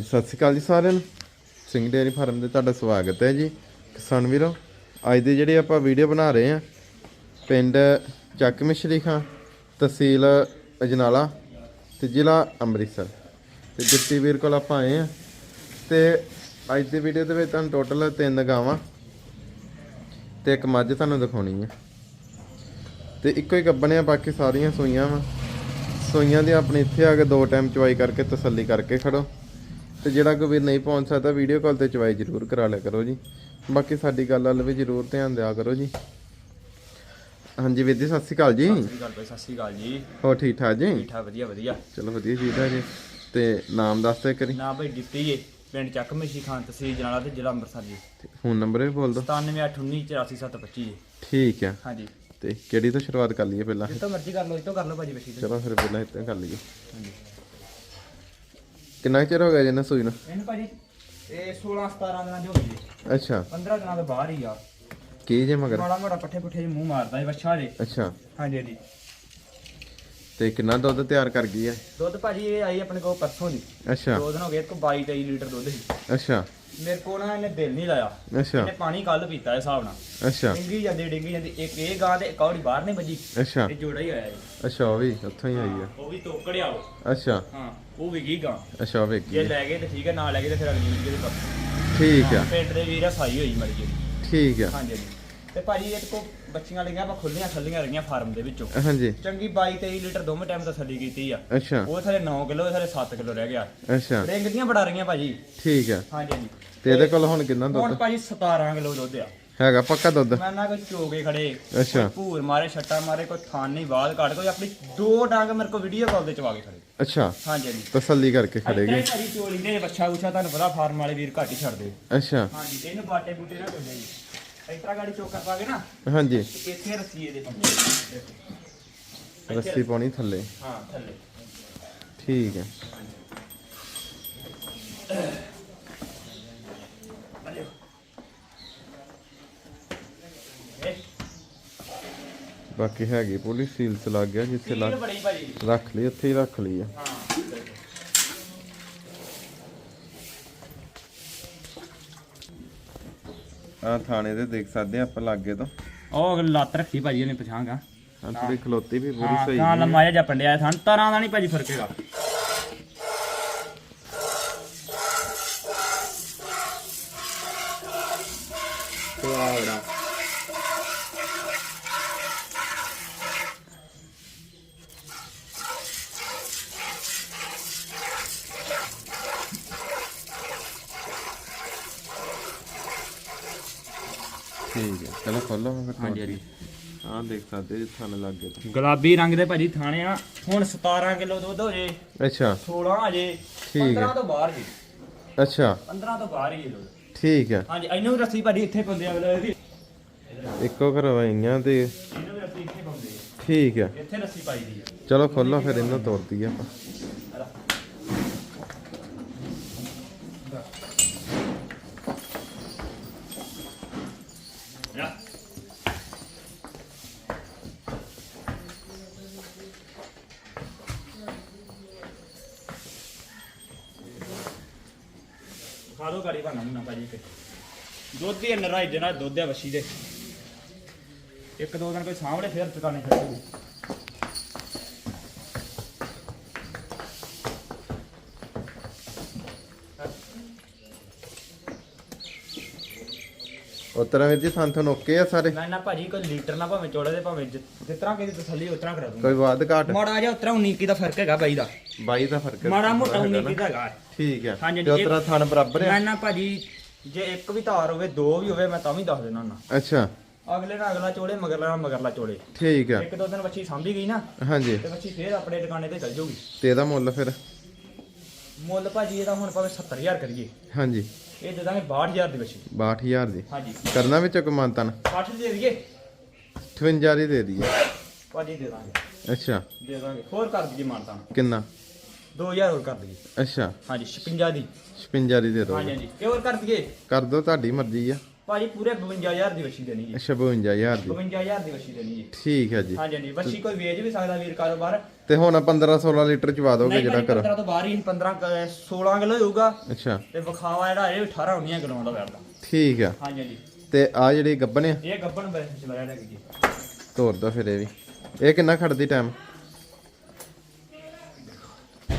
ਸਤਿ ਸ਼੍ਰੀ ਅਕਾਲ ਜੀ ਸਾਰਿਆਂ ਨੂੰ। ਸਿੰਘ ਡੇਅਰੀ ਫਾਰਮ ਦੇ ਤੁਹਾਡਾ ਸਵਾਗਤ ਹੈ ਜੀ। ਕਿਸਾਨ ਵੀਰੋ, ਅੱਜ ਦੇ ਜਿਹੜੇ ਆਪਾਂ ਵੀਡੀਓ ਬਣਾ ਰਹੇ ਆ ਪਿੰਡ ਚੱਕ ਮਿਸ਼ਰੀ ਖਾਂ, ਤਹਿਸੀਲ ਅਜਨਾਲਾ ਤੇ ਜ਼ਿਲ੍ਹਾ ਅੰਮ੍ਰਿਤਸਰ। ਤੇ ਜੱਟੀ ਵੀਰ ਕੋਲ ਆਪਾਂ ਆਏ ਆ ਤੇ ਅੱਜ ਦੀ ਵੀਡੀਓ ਦੇ ਵਿੱਚ ਤੁਹਾਨੂੰ ਟੋਟਲ ਤਿੰਨ ਗਾਵਾਂ ਤੇ ਇੱਕ ਮੱਝ ਤੁਹਾਨੂੰ ਦਿਖਾਉਣੀ ਹੈ। ਤੇ ਇੱਕੋ ਹੀ ਗੱਬਣੇ ਆ ਬਾਕੀ ਸਾਰੀਆਂ ਸੂਈਆਂ ਵਾ। ਸੂਈਆਂ ਦੀ ਆਪਣੀ ਇੱਥੇ ਆ ਕੇ ਦੋ ਟਾਈਮ ਚਵਾਈ ਕਰਕੇ ਤਸੱਲੀ ਕਰਕੇ ਖੜੋ। ਤੇ ਜਿਹੜਾ ਕੋਈ ਵੀਰ ਨਹੀਂ ਪਹੁੰਚ ਸਕਦਾ ਵੀਡੀਓ ਕਾਲ ਤੇ ਚਵਾਈ ਜ਼ਰੂਰ ਕਰਾ ਲਿਆ ਕਰੋ ਜੀ। ਬਾਕੀ ਸਾਡੀ ਗੱਲ ਵੱਲ ਵੀ ਜ਼ਰੂਰ ਧਿਆਨ ਦਿਆ ਕਰੋ ਜੀ। ਹਾਂਜੀ ਵੀਰ ਜੀ ਸਤਿ ਸ਼੍ਰੀ ਅਕਾਲ ਜੀ। ਸਤਿ ਸ਼੍ਰੀ ਅਕਾਲ ਭਾਈ ਸਤਿ ਸ਼੍ਰੀ ਅਕਾਲ ਜੀ। ਹੋਰ ਠੀਕ ਠਾਕ ਜੀ? ਠੀਕ ਠਾਕ ਵਧੀਆ ਵਧੀਆ। ਚਲੋ ਵਧੀਆ ਜੀ ਜੀ। ਤੇ ਨਾਮ ਦੱਸ ਦਿਓ ਕਰੀ ਨਾ ਭਾਈ ਡਿਪਟੀ ਏ ਪਿੰਡ ਚੱਕ ਮਸ਼ੀ ਖਾਨ ਤਹਿਸੀਲ ਜਨਾਲਾ ਤੇ ਜ਼ਿਲ੍ਹਾ ਅੰਮ੍ਰਿਤਸਰ ਜੀ। ਫੋਨ ਨੰਬਰ ਵੀ ਬੋਲ ਦਿਓ। 9781984725 ਜੀ। ਠੀਕ ਆ। ਹਾਂਜੀ। ਤੇ ਕਿਹੜੀ ਤੋਂ ਸ਼ੁਰੂਆਤ ਕਰ ਲਈਏ ਪਹਿਲਾਂ? ਜਿੱਤੋਂ ਮਰਜ਼ੀ ਕਰ ਲਓ ਜਿੱਤੋਂ ਕਰ ਲਓ ਭਾਜੀ ਬਸ਼ੀ ਚਲੋ ਫਿਰ ਪਹਿਲਾਂ ਇੱਥੇ ਕਰ ਲਈਏ। ਹਾਂਜੀ। ਕਿੰਨਾ ਕੁ ਚਿਰ ਹੋ ਗਿਆ ਜੀ ਇਹਨਾਂ ਸੂਈ ਨੂੰ? ਇਹਨੂੰ ਭਾਜੀ ਇਹ 16 17 ਦਿਨਾਂ ਦੀ ਹੋ ਗਈ ਜੀ। ਅੱਛਾ। 15 ਦਿਨਾਂ ਤੋਂ ਬਾਹਰ ਹੀ ਆ। ਕੀ ਜੇ ਮਗਰ? ਮਾੜਾ ਮੋਟਾ ਪੱਠੇ ਪੁੱਠੇ ਜਿਹੇ ਮੂੰਹ ਮਾਰਦਾ ਹੈ ਬੱਚਾ ਜੇ। ਅੱਛਾ। ਹਾਂਜੀ ਹਾਂਜੀ। ਤੇ ਕਿੰਨਾ ਦੁੱਧ ਤਿਆਰ ਕਰ ਗਈ ਹੈ? ਦੁੱਧ ਭਾਜੀ ਇਹ ਆਈ ਆਪਣੇ ਕੋਲ ਪਰਸੋਂ ਦੀ ਅੱਛਾ। ਦੋ ਦਿਨ ਹੋ ਗਏ ਇਹ ਕੋ 22 23 ਲੀਟਰ ਦੁੱਧ ਸੀ। ਅੱਛਾ। ਮੇਰੇ ਕੋਲ ਨਾ ਇਹਨੇ ਦਿਲ ਨਹੀਂ ਲਾਇਆ। ਅੱਛਾ। ਇਹਨੇ ਪਾਣੀ ਕੱਲ ਪੀਤਾ ਇਸ ਹਿਸਾਬ ਨਾਲ। ਅੱਛਾ। ਡਿੰਗੀ ਜਾਂਦੀ ਡਿੰਗੀ ਜਾਂਦੀ। ਇੱਕ ਇਹ ਗਾਂ ਤੇ ਇੱਕ ਔੜੀ ਬਾਹਰ ਨਹੀਂ ਵੱਜੀ। ਅੱਛਾ। ਇਹ ਜੋੜਾ ਹੀ ਆਇਆ ਜੀ। ਅੱਛਾ ਉਹ ਵੀ ਉੱਥੋਂ ਹੀ ਆਈ ਆ ਉਹ ਵੀ ਤੋਕੜਿਆ ਉਹ। ਅੱਛਾ। ਹਾਂ ਉਹ ਵੀ ਗਈ ਗਾਂ। ਅੱਛਾ ਉਹ ਜੇ ਵੇਖੀ ਲੈ ਗਏ ਤੇ ਠੀਕ ਹੈ ਨਾ ਲੈ ਗਏ ਤੇ ਫਿਰ ਅਗਲੀ ਵੀਡੀਓ ਦੇ ਠੀਕ ਆ ਪਿੰਡ ਦੇ ਵੀਰ ਸਾਈ ਹੋਈ ਮਰੀ ਜੀ ਠੀਕ ਆ ਹਾਂਜੀ ਹਾਂਜੀ। ਤੇ ਭਾਜੀ ਇਹ ਕੋ ਬੱਚੀਆਂ ਲਈਆਂ ਆਪਾਂ ਖੁੱਲੀਆਂ ਖੱਲੀਆਂ ਰਹੀਆਂ ਫਾਰਮ ਦੇ ਵਿੱਚੋਂ। ਹਾਂਜੀ। ਚੰਗੀ 22 23 ਲੀਟਰ ਦੋਵੇਂ ਟਾਈਮ ਤਸੱਲੀ ਕੀਤੀ ਆ। ਅੱਛਾ। ਉਹ ਥਲੇ 9 ਕਿਲੋ ਥਲੇ 7 ਕਿਲੋ ਰਹਿ ਗਿਆ। ਅੱਛਾ। ਰਿੰਗ ਦੀਆਂ ਬੜਾ ਰਹੀਆਂ ਭਾਜੀ। ਠੀਕ ਆ। ਹਾਂਜੀ ਹਾਂਜੀ। ਤੇ ਇਹਦੇ ਕੋਲ ਹੁਣ ਕਿੰਨਾ ਹੁਣ ਦੁੱਧ ਭਾਜੀ 17 ਕਿਲੋ ਦੁੱਧ ਆ। ਹੈਗਾ ਪੱਕਾ ਦੁੱਧ? ਮੈਂ ਨਾ ਕੋਈ ਚੋਗੇ ਖੜੇ। ਅੱਛਾ। ਭੂਰ ਮਾਰੇ ਛੱਟਾ ਮਾਰੇ ਕੋਈ ਥਾਨ ਨਹੀਂ ਬਾਲ ਕੱਢ ਕੋਈ ਆਪਣੀ ਦੋ ਡਾਂਗ ਮੇਰੇ ਕੋ ਵੀਡੀਓ ਕਾਲ ਤੇ ਚਵਾ ਕੇ ਖੜੇ। ਅੱਛਾ। ਹਾਂਜੀ ਹਾਂਜੀ। ਤਸੱਲੀ ਕਰਕੇ ਖੜੇਗੀ ਇੱਥੇ ਘਰੀ ਚੋਲੀ ਦੇ ਬੱਚਾ ਉਛਾ ਤੁਹਾਨੂੰ ਪਤਾ ਫਾਰਮ ਵਾਲੇ ਵੀਰ ਘੱਟ ਹੀ ਛੱਡਦੇ। ਅੱਛਾ। ਹਾਂਜੀ ਤੇ ਇਹਨੂੰ ਬਾਟੇ ਬੂਟੇ ਨਾ ਕੋਈ ਜੀ। ਇਤਰਾ ਗਾੜੀ ਚੋਕਰ ਪਾ ਕੇ ਨਾ ਹਾਂਜੀ। ਇੱਥੇ ਰੱਸੀ ਇਹਦੇ ਪੰਜੇ ਰੱਸੀ ਪਾਉਣੀ ਥੱਲੇ। ਹਾਂ ਥੱਲੇ। ਠੀਕ ਇਹ ਬਾਕੀ ਹੈਗੀ ਪੂਰੀ ਸੀਲਸ ਲੱਗ ਗਿਆ ਜਿੱਥੇ ਲੱਗ ਰੱਖ ਲਈ ਉੱਥੇ ਹੀ ਰੱਖ ਲਈ ਆ। ਹਾਂ। ਆ ਥਾਣੇ ਦੇ ਦੇਖ ਸਕਦੇ ਆ ਆਪਾਂ ਲਾਗੇ ਤੋਂ। ਉਹ ਲੱਤ ਰੱਖੀ ਭਾਜੀ ਉਹਨੇ ਪਛਾਂਗਾ ਆ ਥੋੜੀ ਖਲੋਤੀ ਵੀ ਪੂਰੀ ਹਾਂ ਸਹੀ ਤਾਂ ਲੰਮਾ ਜਿਹਾ ਪੰਡਿਆ ਥਾਂ ਤਰਾਂ ਦਾ ਨਹੀਂ ਭਾਜੀ ਫ਼ਰਕ ਹੈਗਾ। ਵਾੜਾ ਠੀਕ ਹੈ। ਚਲੋ ਖੋਲੋ ਫਿਰ ਹਾਂਜੀ ਹਾਂਜੀ। ਆ ਦੇਖ ਸਕਦੇ ਜੀ ਥਾਣੇ ਲੱਗੇ ਤੋਂ। ਗੁਲਾਬੀ ਰੰਗ ਦੇ ਭਾਜੀ ਥਾਣੇ ਆ। ਹੁਣ 17 ਕਿਲੋ ਦੁੱਧ ਹੋ ਜੇ। ਅੱਛਾ। 16 ਆ ਜੇ। ਠੀਕ ਹੈ। 15 ਤੋਂ ਬਾਹਰ ਜੀ। ਅੱਛਾ। 15 ਤੋਂ ਬਾਹਰ ਹੀ ਇਹ ਦੁੱਧ ਠੀਕ ਹੈ। ਹਾਂਜੀ ਇਹਨੂੰ ਵੀ ਰੱਸੀ ਭਾਜੀ ਇੱਥੇ ਪਾਉਂਦੇ ਆ ਅਗਲੇ ਦੀ ਇੱਕੋ ਕਰਵਾਈਆਂ ਤੇ ਇਹਨੂੰ ਵੀ ਰੱਸੀ ਇੱਥੇ ਪਾਉਂਦੇ ਆ। ਠੀਕ ਹੈ। ਇੱਥੇ ਰੱਸੀ ਪਾਈ ਦੀ ਆ। ਚਲੋ ਖੋਲੋ ਫਿਰ ਇਹਨੂੰ ਤੋੜਦੀ ਆਪਾਂ। ਖਾ ਲੋ ਗਾੜੀ ਬਣਾ ਮੁੰਨਾ ਭਾਜੀ ਤੇ ਦੁੱਧ ਦੀ ਨਰਾਈ ਦੇ ਨਾਲ ਦੁੱਧ ਆ ਵਸ਼ੀ ਦੇ। ਇੱਕ ਦੋ ਦਿਨ ਕੋਈ ਸਾਹਮਣੇ ਫੇਰ ਟਿਕਾਣੇ ਛੱਡੂ ਉਸ ਤਰ੍ਹਾਂ ਵੀਰ ਜੀ ਸੰਥਨ ਓਕੇ ਆ ਸਾਰੇ? ਮੈਂ ਨਾ ਭਾਜੀ ਕੋਈ ਲੀਟਰ ਨਾ ਭਾਵੇਂ ਚੋੜੇ ਦੇ ਭਾਵੇਂ ਜਿ- ਜਿਸ ਤਰ੍ਹਾਂ ਕਿਹਦੀ ਤਸੱਲੀ ਉਸ ਤਰ੍ਹਾਂ ਕਰਾ ਦੂੰਗਾ। ਕੋਈ ਵਾਧ ਘਾਟ? ਮਾੜਾ ਜਿਹਾ ਉਤਰਾ 19 ਕੀ ਦਾ ਫ਼ਰਕ ਹੈਗਾ ਬਾਈ ਦਾ। 22 ਦਾ ਫ਼ਰਕ ਮਾੜਾ ਮੋਟਾ ਹੈਗਾ 19 ਨਾ। ਕੀ ਦਾ ਹੈਗਾ। ਠੀਕ ਹੈ। ਹਾਂਜੀ, ਤੇ ਇਹ- ਤਰ੍ਹਾਂ ਥਣ ਬਰਾਬਰ ਮੈਂ ਆ ਨਾ ਭਾਜੀ ਜੇ ਇੱਕ ਵੀ ਤਾਰ ਹੋਵੇ ਦੋ ਵੀ ਹੋਵੇ ਮੈਂ ਤਾਂ ਵੀ ਦੱਸ ਦੇਣਾ ਨਾ ਅੱਛਾ। ਅਗਲੇ ਨਾਲ ਅਗਲਾ ਚੋਲੇ ਮਗਰਲਾ ਨਾਲ ਮਗਰਲਾ ਚੋਲੇ। ਠੀਕ ਹੈ। ਇੱਕ ਦੋ ਦਿਨ ਬੱਚੀ ਸਾਂਭੀ ਗਈ ਨਾ ਹਾਂਜੀ। ਤੇ ਬੱਚੀ ਫੇਰ ਆਪਣੇ ਟਿਕਾਣੇ ਤੇ ਚੱਲ ਜਾਊਗੀ। ਤੇ ਇਹਦਾ ਮੁੱਲ ਫਿਰ? ਮੁੱਲ ਭਾਜੀ ਇਹਦਾ ਹੁਣ ਭਾਵੇਂ 70000 ਕਰੀਏ। ਹਾਂਜੀ। ਇਹ ਦੇ ਦਾਂਗੇ 62000 ਦੀ ਬੱਚੀ 62000 ਦੀ? ਹਾਂਜੀ। ਕਰਨਾ ਵਿੱਚ ਕੋਈ ਮਾਨਤਨ? 60 ਦੇ ਦਈਏ। 58 ਦੀ ਦੇ ਦਈਏ। ਭਾਜੀ ਦੇ ਦਾਂਗੇ। ਅੱਛਾ। ਦੇ ਦਾਂਗੇ। ਹੋਰ ਕਰ ਦਈਏ ਮਾਨਤਾ ਕਿੰਨਾ? 2000 ਹੋਰ ਕਰ ਦਈਏ। ਅੱਛਾ। ਹਾਂਜੀ 56 ਦੀ। 56 ਦੀ ਦੇ ਦੋ। ਹਾਂਜੀ ਹਾਂਜੀ। ਇਹ ਹੋਰ ਕਰ ਦਈਏ? ਕਰ ਦੋ ਤੁਹਾਡੀ ਮਰਜ਼ੀ ਆ। ਭਾਜੀ ਪੂਰੇ 52000 ਦੀ ਵੱਛੀ ਦੇਣੀ ਜੀ। 56000 ਦੀ। 52000 ਦੀ ਵੱਛੀ ਦੇਣੀ ਜੀ। ਠੀਕ ਹੈ ਜੀ। ਹਾਂਜੀ ਹਾਂਜੀ। ਵੱਛੀ ਕੋਈ ਵੇਚ ਵੀ ਸਕਦਾ ਵੀਰ ਕਾਰੋਬਾਰ। ਤੇ ਹੁਣ 15 16 ਲੀਟਰ ਚਵਾ ਦੋਗੇ ਜਿਹੜਾ ਭਾਜੀ, ਕਰੋ 15 ਤੋਂ ਬਾਹਰ ਹੀ 15 ਕ- 16 ਕਿਲੋ ਹੋਊਗਾ ਅੱਛਾ। ਤੇ ਵਿਖਾਵਾ ਜਿਹੜਾ ਇਹ 18 19 ਕਿਲੋ ਦਾ ਵੈਰਦਾ। ਠੀਕ ਆ। ਹਾਂਜੀ ਹਾਂਜੀ। ਤੇ ਆ ਜਿਹੜੀ ਗੱਬਨ ਆ? ਇਹ ਗੱਬਣ ਬੈਠ ਚਲਾਇਆ ਲੱਗ ਜੀ। ਤੋਰ ਦੋ ਫਿਰ ਇਹ ਵੀ। ਇਹ ਕਿੰਨਾ ਖੜਦੀ ਟਾਈਮ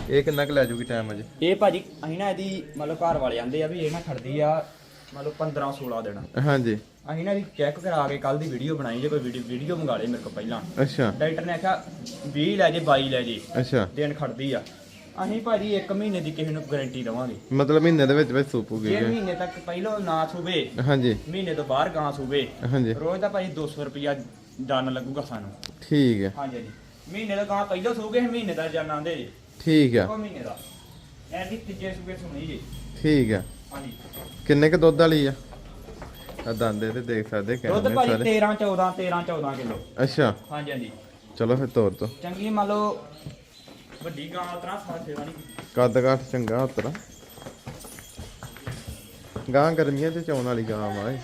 ਇਹ ਕਿੰਨਾ ਕੁ ਲੈ ਜੂਗੀ ਟਾਈਮ ਅਜੇ? ਇਹ ਭਾਜੀ ਅਸੀਂ ਨਾ ਇਹਦੀ ਮਤਲਬ ਘਰ ਵਾਲੇ ਆਂਦੇ ਆ ਵੀ ਇਹ ਨਾ ਖੜਦੀ ਆ ਮਤਲਬ 15 16 ਦਿਨ। ਹਾਂਜੀ। ਅਸੀਂ ਨਾ ਇਹਦੀ ਚੈੱਕ ਕਰਾ ਕੇ ਕੱਲ ਦੀ ਵੀਡੀਓ ਬਣਾਈ ਜੇ ਕੋਈ ਵੀਡੀਓ ਵੀਡੀਓ ਮੰਗਾ ਲੇ ਮੇਰੇ ਕੋਲ ਪਹਿਲਾਂ। ਅੱਛਾ। ਡਾਕਟਰ ਨੇ ਆਖਿਆ 20 ਲੈ ਜੇ 22 ਲੈ ਜੇ। ਅੱਛਾ। ਦਿਨ ਖੜਦੀ ਆ। ਅਸੀਂ ਭਾਜੀ 1 ਮਹੀਨੇ ਦੀ ਕਿਸੇ ਨੂੰ ਗਾਰੰਟੀ ਦਵਾਂਗੇ। ਮਤਲਬ ਮਹੀਨੇ ਦੇ ਵਿੱਚ ਵਿੱਚ ਸੂਪੂਗੀ ਜੇ ਮਹੀਨੇ ਤੱਕ ਪਹਿਲਾਂ ਨਾ ਸੂਵੇ ਹਾਂਜੀ। ਮਹੀਨੇ ਤੋਂ ਬਾਹਰ ਗਾਂ ਸੂਵੇ ਹਾਂਜੀ। ਰੋਜ਼ ਦਾ ਭਾਜੀ 200 ਰੁਪਿਆ ਡਨ ਲੱਗੂਗਾ ਸਾਨੂੰ। ਠੀਕ ਹੈ। ਹਾਂਜੀ ਹਾਂਜੀ। ਮਹੀਨੇ ਦਾ ਗਾਂ ਪਹਿਲਾਂ ਸੂਗੇ ਮਹੀਨੇ ਦਾ ਜਨ ਆਂਦੇ ਜੀ। ਠੀਕ ਆ। ਉਹ ਮਹੀਨੇ ਦਾ। ਐਡੀ ਤੀਜੇ ਸੂਗੇ ਸੁਣੀ ਜੀ। ਠੀਕ ਆ। ਹਾਂਜੀ। ਕਿੰਨੇ ਕ ਦੁੱਧ ਵਾਲੀ ਆ? ਆ ਦੰਦੇ ਤੇ ਦੇਖ ਸਕਦੇ ਦੁੱਧ ਕਹਿੰਦੇ ਭਾਜੀ ਸਾਰੇ? 13 14 13 14 ਕਿਲੋ। ਅੱਛਾ। ਹਾਂਜੀ ਹਾਂਜੀ। ਚਲੋ ਫਿਰ ਤੋਰ ਦੋ। ਚੰਗੀ ਮੰਨ ਲਓ ਵੱਡੀ ਗਾਂ ਉਤਰਾ ਸਾਥ ਸੇਵਾ ਨਹੀਂ। ਕੱਦ ਕਾਠ ਚੰਗਾ ਉਤਰਾ। ਗਾਂ ਗਰਮੀਆਂ ਚ ਚੌਣ ਵਾਲੀ ਗਾਂ ਵਾ ਇਹ।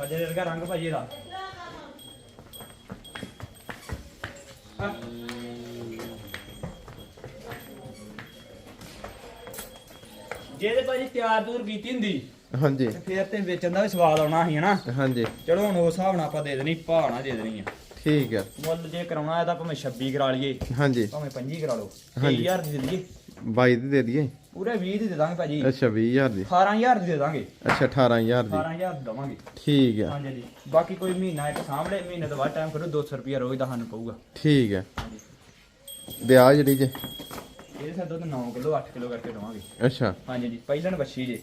ਵਰਗਾ ਰੰਗ ਭਾਜੀ ਇਹਦਾ। ਜੇ ਤੇ ਭਾਜੀ ਤਿਆਰ ਦੂਰ ਕੀਤੀ ਹੁੰਦੀ ਹਾਂਜੀ। ਤੇ ਫੇਰ ਤੇ ਵੇਚਣ ਦਾ ਵੀ ਸਵਾਦ ਆਉਣਾ ਸੀ ਹਨਾ? ਹਾਂਜੀ। ਚਲੋ ਹੁਣ ਉਸ ਹਿਸਾਬ ਨਾਲ ਆਪਾਂ ਦੇ ਦੇਣੀ ਭਾਣਾ ਦੇ ਦੇਣੀ ਆ। ਠੀਕ ਆ। ਮੁੱਲ ਜੇ ਕਰਾਉਣਾ ਇਹਦਾ ਭਾਵੇਂ 26 ਕਰਾ ਲਈਏ ਹਾਂਜੀ। ਭਾਵੇਂ 25 ਕਰਾ ਲਓ ਹਾਂਜੀ। 20000 ਦੀ ਦੇ ਦਈਏ। 22 ਦੀ ਦੇ ਦਈਏ। ਪੂਰੇ 20 ਦੀ ਦੇ ਦਾਂਗੇ ਭਾਜੀ ਅੱਛਾ 20000 ਦੀ। 18000 ਦੀ ਦੇ ਦਾਂਗੇ। ਅੱਛਾ 18000 ਦੀ। 18000 ਦੀ ਦਵਾਂਗੇ। ਠੀਕ ਆ। ਹਾਂਜੀ ਬਾਕੀ ਕੋਈ ਮਹੀਨਾ ਇੱਕ ਸਾਹਮਣੇ ਮਹੀਨੇ ਤੋਂ ਬਾਅਦ ਟਾਈਮ ਕਰੋ 200 ਰੁਪਿਆ ਰੋਜ਼ ਦਾ ਸਾਨੂੰ ਪਊਗਾ। ਠੀਕ ਆ। ਵਿਆਹ ਜਿਹੜੀ ਜੇ। ਇਹਦੇ ਸਾਡੇ ਦੁੱਧ 9 ਕਿਲੋ 8 ਕਿਲੋ ਕਰਕੇ ਦਵਾਂਗੇ। ਅੱਛਾ। ਹਾਂਜੀ ਜੀ ਪਹਿਲਣ ਵੱਛੀ ਜੇ।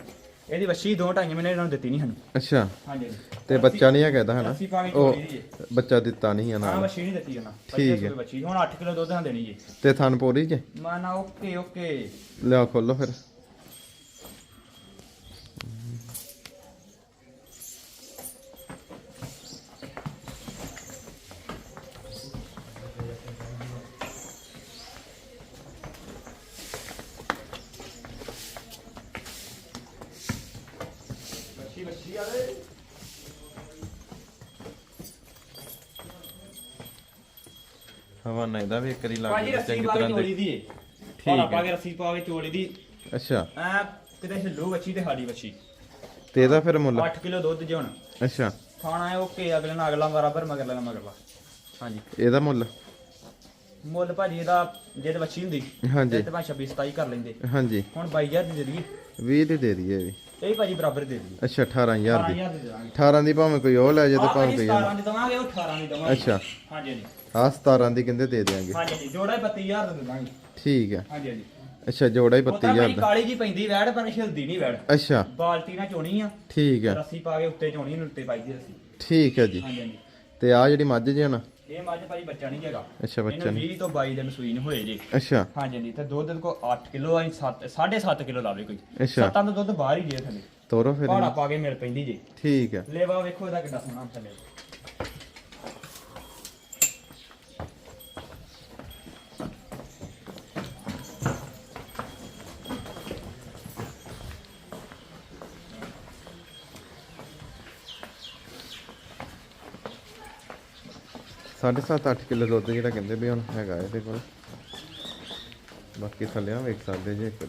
ਇਹਦੀ ਵੱਛੀ ਦੋ ਢਾਈ ਮਹੀਨੇ ਇਹਨਾਂ ਨੂੰ ਦਿੱਤੀ ਨਹੀਂ ਸਾਨੂੰ। ਅੱਛਾ। ਹਾਂਜੀ। ਜੀ ਤੇ ਬੱਚਾ ਨਹੀਂ ਹੈਗਾ ਇਹਦਾ ਹਨਾ? ਅਸੀਂ ਪਾਣੀ ਉਹ ਚੋਰੀ ਦੀ ਜੇ ਬੱਚਾ ਦਿੱਤਾ ਨਹੀਂ ਹਾਂ ਨਾਲ। ਵੱਛੀ ਨਹੀਂ ਦਿੱਤੀ ਉਹਨਾਂ। ਠੀਕ ਹੈ। ਵੱਛੀ। ਹੁਣ 8 ਕਿਲੋ ਦੁੱਧ ਹਾਂ ਦੇਣੀ ਜੀ। ਤੇ ਥਨਪੁਰੀ ਜੇ ਮਾਨਾ ਓਕੇ ਓਕੇ। ਲਿਆ ਖੋਲੋ ਫਿਰ। ਹਵਾਨਾ ਇਹਦਾ ਵੀ ਇੱਕ ਵਾਰੀ ਲੱਗ ਭਾਜੀ ਰੱਸੀ ਚੰਗੀ ਪਾ ਕੇ ਤਰ੍ਹਾਂ ਚੋਲੀ ਦੇ ਦੀ। ਠੀਕ ਹੈ। ਪਾ ਕੇ ਰੱਸੀ ਪਾ ਕੇ ਚੋਲੀ ਦੀ। ਅੱਛਾ। ਐ ਕਿਤੇ ਹਿੱਲੂ ਵੱਛੀ ਤੇ ਸਾਡੀ ਵੱਛੀ। ਤੇ ਇਹਦਾ ਫਿਰ ਮੁੱਲ? 8 ਕਿਲੋ ਦੁੱਧ ਜੇ ਹੁਣ। ਅੱਛਾ। ਖਾਣਾ ਹੈ ਓਕੇ ਅਗਲੇ ਨਾਲ ਅਗਲਾ ਬਰਾਬਰ ਮਗਰ ਲੈਣਾ ਮਗਰਲਾ ਹਾਂਜੀ। ਇਹਦਾ ਮੁੱਲ? ਮੁੱਲ ਭਾਜੀ ਇਹਦਾ ਜੇ ਤੇ ਵੱਛੀ ਹੁੰਦੀ ਹਾਂਜੀ। ਤੇ ਭਾਵੇਂ 26 27 ਕਰ ਲੈਂਦੇ। ਹਾਂਜੀ। ਹੁਣ 22000 ਦੀ ਦੇ ਦਈਏ। 20 ਦੀ ਦੇ ਦਈਏ ਇਹ ਵੀ। ਇਹ ਵੀ ਭਾਜੀ ਬਰਾਬਰ ਦੇ ਦਈਏ। ਅੱਛਾ 18000 ਦੀ। 18000 ਦੀ ਦੇ ਦਾਂਗੇ। 18 ਦੀ ਭਾਵੇਂ ਕੋਈ ਉਹ ਲੈ ਜੇ ਤੇ ਭਾਵੇਂ ਭਾਜੀ ਕੋਈ 17 ਦੀ ਦਵਾਂਗੇ ਉਹ 18 ਦੀ ਦਵਾਂਗੇ। ਅੱਛਾ। ਹਾਂਜੀ ਹਾਂਜੀ। ਆ 17 ਦੀ ਕਹਿੰਦੇ ਦੇ ਦਿਆਂਗੇ। ਹਾਂਜੀ ਹਾਂਜੀ ਜੋੜਾ ਹੀ 32000 ਦਾ ਦੇ ਦਾਂਗੇ। ਠੀਕ ਹੈ। ਹਾਂਜੀ ਹਾਂਜੀ। ਅੱਛਾ ਜੋੜਾ ਹੀ ਉਹ ਤਾਂ ਭਾਜੀ 32000 ਦਾ। ਕਾਲੀ ਜੀ ਪੈਂਦੀ ਵੈੜ ਪਰ ਹਿਲਦੀ ਨਹੀਂ ਵੈੜ। ਅੱਛਾ। ਬਾਲਟੀ ਨਾਲ ਚੋਣੀ ਆ। ਠੀਕ ਹੈ। ਰੱਸੀ ਪਾ ਕੇ ਉੱਤੇ ਚੋਣੀ ਨੂੰ ਉੱਤੇ ਪਾਈ ਦੀ ਰੱਸੀ। ਠੀਕ ਹੈ ਜੀ। ਹਾਂਜੀ ਹਾਂਜੀ। ਤੇ ਆ ਜਿਹੜੀ ਮੱਝ ਜੇ ਨਾ ਇਹ ਮੱਝ ਭਾਜੀ ਬੱਚਾ ਨਹੀਂ ਹੈਗਾ। ਅੱਛਾ ਬੱਚਾ ਨਹੀਂ। 20 ਤੋਂ 22 ਦਿਨ ਸੂਈ ਨੂੰ ਹੋਏ ਜੀ। ਅੱਛਾ। ਹਾਂਜੀ ਹਾਂਜੀ ਤੇ ਦੁੱਧ ਕੋ 8 ਕਿਲੋ ਆ 7 7.5 ਕਿਲੋ ਲਾਵੇ ਕੋਈ। ਅੱਛਾ। ਸੱਤਾਂ ਦਾ ਦੁੱਧ ਬਾਹਰ ਹੀ ਜੇ ਥੱਲੇ। ਤੋਰੋ ਫਿਰ ਪਹਾੜਾ ਇਹਨੂੰ। ਪਾ ਕੇ ਮਿਲ ਪੈਂਦੀ ਜੀ। ਠੀਕ ਹੈ। ਲੇਵਾ ਵੇਖੋ ਇਹਦਾ ਕਿੰਨਾ ਸੋਹਣਾ ਥੱਲੇ ਸਾਢੇ ਸੱਤ 8 ਕਿਲੋ ਦੁੱਧ ਜਿਹੜਾ ਕਹਿੰਦੇ ਵੀ ਹੁਣ ਹੈਗਾ ਇਹਦੇ ਕੋਲ। ਬਾਕੀ ਥੱਲਿਆਂ ਵੇਖ ਸਕਦੇ ਜੇ ਇੱਕ।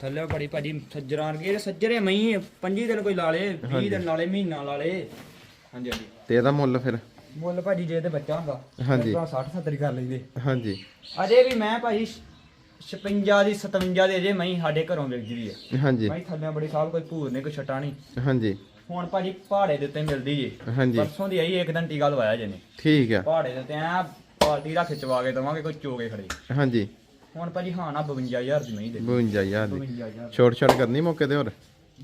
ਥੱਲੇ ਬੜੀ ਭਾਜੀ ਸੱਜਰਾਂ ਵਰਗੇ ਸੱਜਰੇ ਮਈ 25 ਦਿਨ ਕੋਈ ਲਾ ਲੇ 20 ਦਿਨ ਲਾ ਲੇ ਮਹੀਨਾ ਲਾ ਲੇ। ਹਾਂਜੀ ਹਾਂਜੀ। ਤੇ ਇਹਦਾ ਮੁੱਲ ਫਿਰ? ਮੁੱਲ ਭਾਜੀ ਜੇ ਤੇ ਬੱਚਾ ਹੁੰਦਾ। ਹਾਂਜੀ। 60 70 ਕਰ ਲਈਦੇ। ਹਾਂਜੀ। ਅਜੇ ਵੀ ਮੈਂ ਭਾਜੀ 56 ਦੀ 57 ਦੇ ਅਜੇ ਮਈ ਸਾਡੇ ਘਰੋਂ ਵਿਕਦੀ ਹੈ ਹਾਂਜੀ। ਮਈ ਥੱਲੇ ਬੜੀ ਸਾਹਿਬ ਕੋਈ ਭੂਰ ਨੇ ਕੋਈ ਛਟਾ ਨਹੀਂ। ਹਾਂਜੀ। ਹੁਣ ਭਾਜੀ ਪਹਾੜੇ ਦੇ ਉੱਤੇ ਮਿਲਦੀ ਜੇ ਹਾਂਜੀ। ਪਰਸੋਂ ਦੀ ਆਈ ਇੱਕ ਦਿਨ ਟੀਕਾ ਲਵਾਇਆ ਜੇ ਨੇ। ਠੀਕ ਹੈ ਪਹਾੜੇ ਦੇ ਉੱਤੇ ਐ ਪਾਲਟੀ ਰੱਖ ਚਵਾ ਕੇ ਦਵਾਂਗੇ ਕੋਈ ਚੋਗੇ ਖੜੇ। ਹਾਂਜੀ। ਹੁਣ ਭਾਜੀ ਹਾਂ ਨਾ 52000 ਦੀ ਮਹੀਂ ਦੇ। 52000 ਦੀ। 52000 ਛੋਟ ਛੜ ਕਰਨੀ ਮੌਕੇ ਤੇ ਹੋਰ?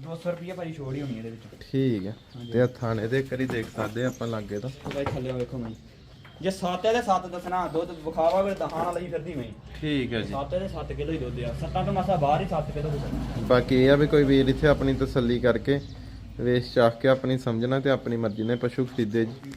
200 ਰੁਪਏ ਭਾਜੀ ਛੋੜ ਹੀ ਹੋਣੀ ਇਹਦੇ ਵਿੱਚ। ਠੀਕ ਹੈ ਤੇ ਆ ਥਾਣੇ ਦੇ ਕਰੀ ਦੇਖ ਸਕਦੇ ਆ ਆਪਾਂ ਲਾਗੇ ਤਾਂ। ਭਾਈ ਥੱਲੇ ਵੇਖੋ ਮਈ ਜੇ 7 ਦੇ 7 ਦੱਸਣਾ ਦੁੱਧ ਵਿਖਾਵਾ ਵੇ ਦਹਾਂ ਨਾਲ ਲਈ ਫਿਰਦੀ ਮਈ ਠੀਕ ਹੈ 7 ਦੇ 7 ਕਿਲੋ ਹੀ ਦੁੱਧ ਆ। ਸੱਤਾਂ ਤੋਂ ਮਾਸਾ ਬਾਹਰ ਹੀ 7 ਕਿਲੋ ਦੁੱਧ ਬਾਕੀ ਇਹ ਆ ਵੀ ਕੋਈ ਵੀਰ ਇੱਥੇ ਆਪਣੀ ਤਸੱਲੀ ਕਰਕੇ ਵੇਚ ਚਾਖ ਕੇ ਆਪਣੀ ਸਮਝਣਾ ਤੇ ਆਪਣੀ ਮਰਜ਼ੀ ਨਾਲ ਪਸ਼ੂ ਖਰੀਦੇ ਜੀ।